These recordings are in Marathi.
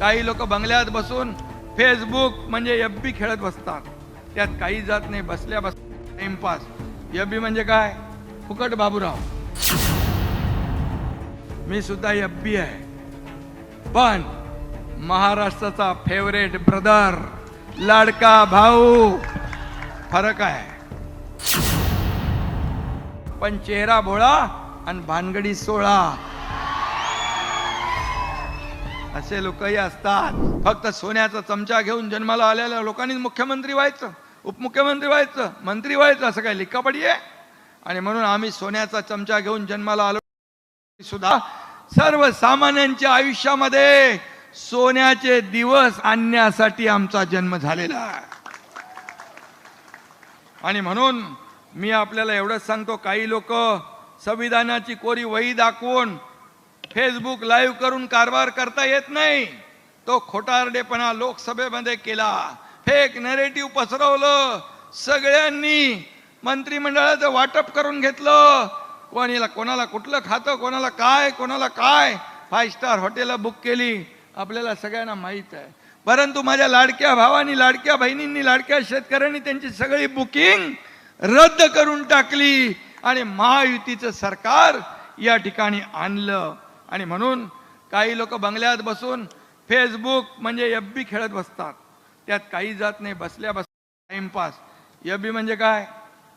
काही लोक बंगल्यात बसून फेसबुक म्हणजे एफ बी खेळत बसतात. त्यात काही जात नाही बसल्या बस टाइमपास एफ बी म्हणजे काय? फुकट बाबूराव. मी सुद्धा एफ बी आहे. पण महाराष्ट्राचा फेवरेट ब्रदर लाडका भाऊ फरक आहे. पण चेहरा भोळा आणि भानगडी सोळा. असे लोकही असतात. फक्त सोन्याचा चमचा घेऊन जन्माला आलेल्या लोकांनी मुख्यमंत्री व्हायचं उपमुख्यमंत्री व्हायचं मंत्री व्हायचं असं काही लिखापडी आहे आणि म्हणून आम्ही सोन्याचा चमचा घेऊन जन्माला आलो. सुद्धा सर्वसामान्यांच्या आयुष्यामध्ये सोन्याचे दिवस आणण्यासाठी आमचा जन्म झालेला आहे. आणि म्हणून मी आपल्याला एवढंच सांगतो काही लोक संविधानाची कोरी वही दाखवून फेसबुक लाईव्ह करून कारभार करता येत नाही. तो खोटारडेपणा लोकसभेमध्ये केला. फेक नेरेटिव्ह पसरवलं. सगळ्यांनी मंत्रिमंडळाचं वाटप करून घेतलं. कोणीला कोणाला कुठलं खातं कोणाला काय कोणाला काय? फाय स्टार हॉटेल बुक केली. आपल्याला सगळ्यांना माहीत आहे. परंतु माझ्या लाडक्या भावानी लाडक्या बहिणींनी लाडक्या शेतकऱ्यांनी त्यांची सगळी बुकिंग रद्द करून टाकली. आणि महायुतीचं सरकार या ठिकाणी आणलं. आणि म्हणून काही लोक बंगल्यात बसून फेसबुक म्हणजे यब्बी खेळत बसतात. त्यात काही जात नाही बसल्या बस टाइमपास यब्बी म्हणजे काय?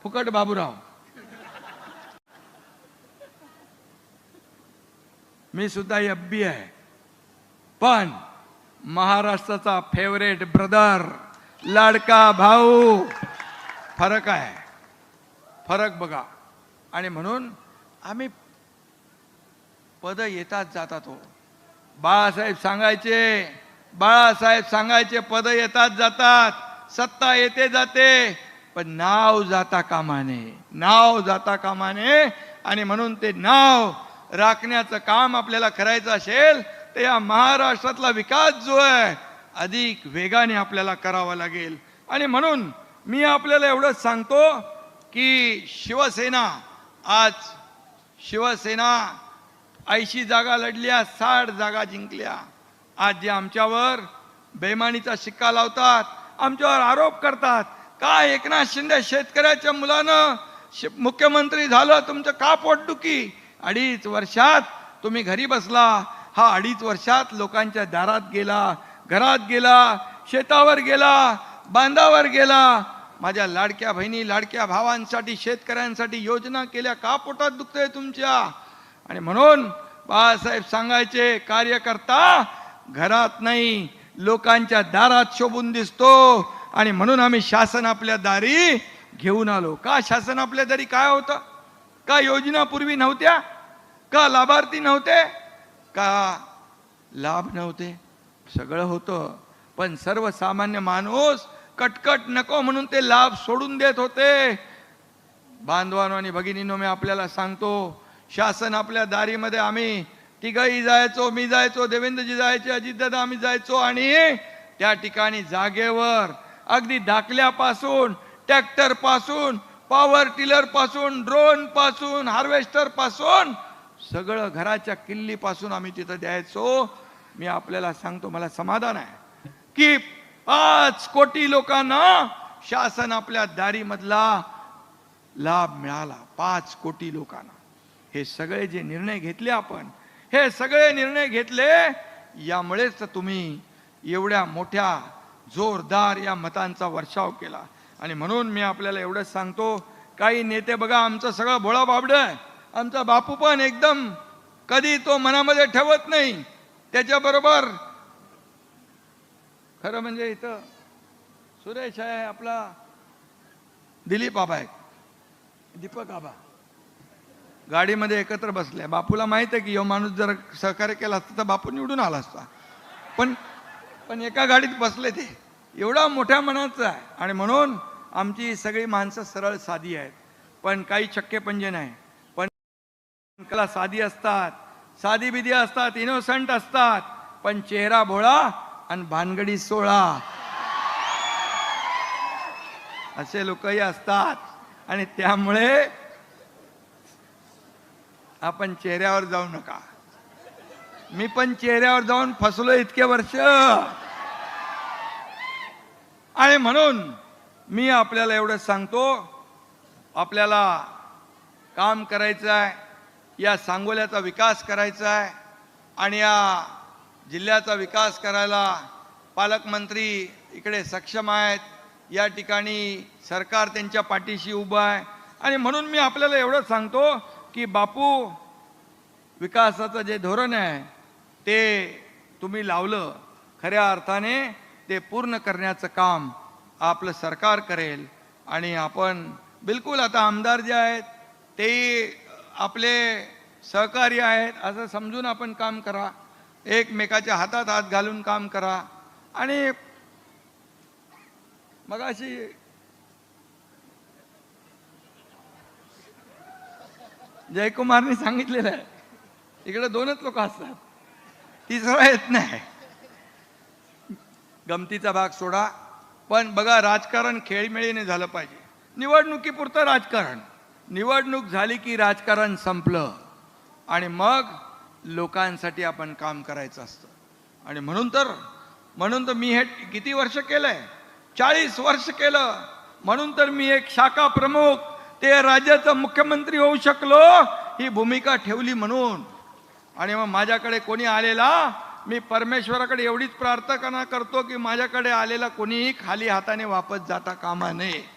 फुकट बाबूराव. मी सुद्धा यब्बी आहे. पण महाराष्ट्राचा फेवरेट ब्रदर लाडका भाऊ फरक आहे. फरक बघा. आणि म्हणून आम्ही पद येतात जातात हो. बाळासाहेब सांगायचे बाळासाहेब सांगायचे पद येतात जातात सत्ता येते जाते पण नाव जाता कामाने नाव जाता कामाने आणि म्हणून ते नाव राखण्याचं काम आपल्याला करायचं असेल तर या महाराष्ट्रातला विकास जो आहे अधिक वेगाने आपल्याला करावा लागेल. आणि म्हणून मी आपल्याला एवढंच सांगतो की शिवसेना आज शिवसेना ऐंशी जागा लढल्या साठ जागा जिंकल्या. आज जे आमच्यावर बेमानीचा शिक्का लावतात आमच्यावर आरोप करतात. काय एकनाथ शिंदे शेतकऱ्याच्या मुलानं मुख्यमंत्री झालं तुमचं का पोटदुखी अडीच वर्षात तुम्ही घरी बसला. हा अडीच वर्षात लोकांच्या दारात गेला घरात गेला शेतावर गेला बांधावर गेला. माझ्या लाडक्या बहिणी लाडक्या भावांसाठी शेतकऱ्यांसाठी योजना केल्या. का पोटात दुखतंय तुमच्या? आणि म्हणून बाळासाहेब सांगायचे कार्यकर्ता घरात नाही लोकांच्या दारात शोभून दिसतो. आणि म्हणून आम्ही शासन आपल्या दारी घेऊन आलो. का शासन आपल्या दारी? काय होतं? का योजना पूर्वी नव्हत्या? का लाभार्थी नव्हते? का लाभ नव्हते? सगळं होतं. पण सर्वसामान्य माणूस कटकट नको म्हणून ते लाभ सोडून देत होते. बांधवानो आणि भगिनीनो मी आपल्याला सांगतो शासन आपल्या दारीमध्ये आम्ही तिघही जायचो मी जायचो देवेंद्रजी जायचे अजितदादा आम्ही जायचो आणि त्या ठिकाणी जागेवर अगदी धाकल्यापासून ट्रॅक्टरपासून पॉवर टिलरपासून ड्रोनपासून हार्वेस्टरपासून सगळं घराच्या किल्लीपासून आम्ही तिथं द्यायचो. मी आपल्याला सांगतो मला समाधान आहे की पाच कोटी लोकांना शासन आपल्या दारीमधला लाभ मिळाला पाच कोटी लोकांना. हे सगळे जे निर्णय घेतले आपण हे सगळे निर्णय घेतले यामुळेच तुम्ही एवढ्या मोठ्या जोरदार या मतांचा वर्षाव केला. आणि म्हणून मी आपल्याला एवढंच सांगतो काही नेते बघा आमचं सगळं भोळा बाबड आहे. आमचा बापू पण एकदम कधी तो मनामध्ये ठेवत नाही. त्याच्याबरोबर खरं म्हणजे इथं सुरेश आहे आपला दिलीप आबा आहे दीपक आबा गाडीमध्ये एकत्र बसले बापूला माहीत आहे की यो माणूस जर सहकार्य केला असता तर बापू निवडून आला असता. पण पण एका गाडीत बसले ते. एवढा मोठ्या मनाचा आहे. आणि म्हणून आमची सगळी माणसं सरळ साधी आहेत. पण काही चक्के पंजे नाही. पण कला साधी असतात. साधी बिधी असतात इनोसंट असतात. पण चेहरा भोळा आणि भानगडी सोळा. असे लोकही असतात. आणि त्यामुळे आपण चेहऱ्यावर जाऊ नका. मी पण चेहऱ्यावर जाऊन फसलो इतके वर्ष. आणि म्हणून मी आपल्याला एवढं सांगतो आपल्याला काम करायचं आहे या सांगोल्याचा विकास करायचा आहे आणि या जिल्ह्याचा विकास करायला पालकमंत्री इकडे सक्षम आहेत. या ठिकाणी सरकार त्यांच्या पाठीशी उभं आहे. आणि म्हणून मी आपल्याला एवढं सांगतो की बापू विकासाचं जे धोरण आहे ते तुम्ही लावलं. खऱ्या अर्थाने ते पूर्ण करण्याचं काम आपलं सरकार करेल. आणि आपण बिलकुल आता आमदार जे आहेत ते आपले सहकारी आहेत असं समजून आपण काम करा. एकमेकाच्या हातात हात घालून काम करा. आणि मग अशी जयकुमारने सांगितलेलं आहे. इकडे दोनच लोक असतात. तिसरा येत नाही. गमतीचा भाग सोडा. पण बघा राजकारण खेळमेळीने झालं पाहिजे. निवडणुकीपुरतं राजकारण. निवडणूक झाली की राजकारण संपलं. आणि मग लोकांसाठी आपण काम करायचं असतं. आणि म्हणून तर म्हणून तर मी हे किती वर्ष केलंय? चाळीस वर्ष केलं. म्हणून तर मी एक शाखा प्रमुख ते राज्याचा मुख्यमंत्री होऊ शकलो ही भूमिका ठेवली म्हणून. आणि मग माझ्याकडे कोणी आलेला मी परमेश्वराकडे एवढीच प्रार्थना करतो की माझ्याकडे आलेला कोणीही खाली हाताने वापस जाता कामा नये.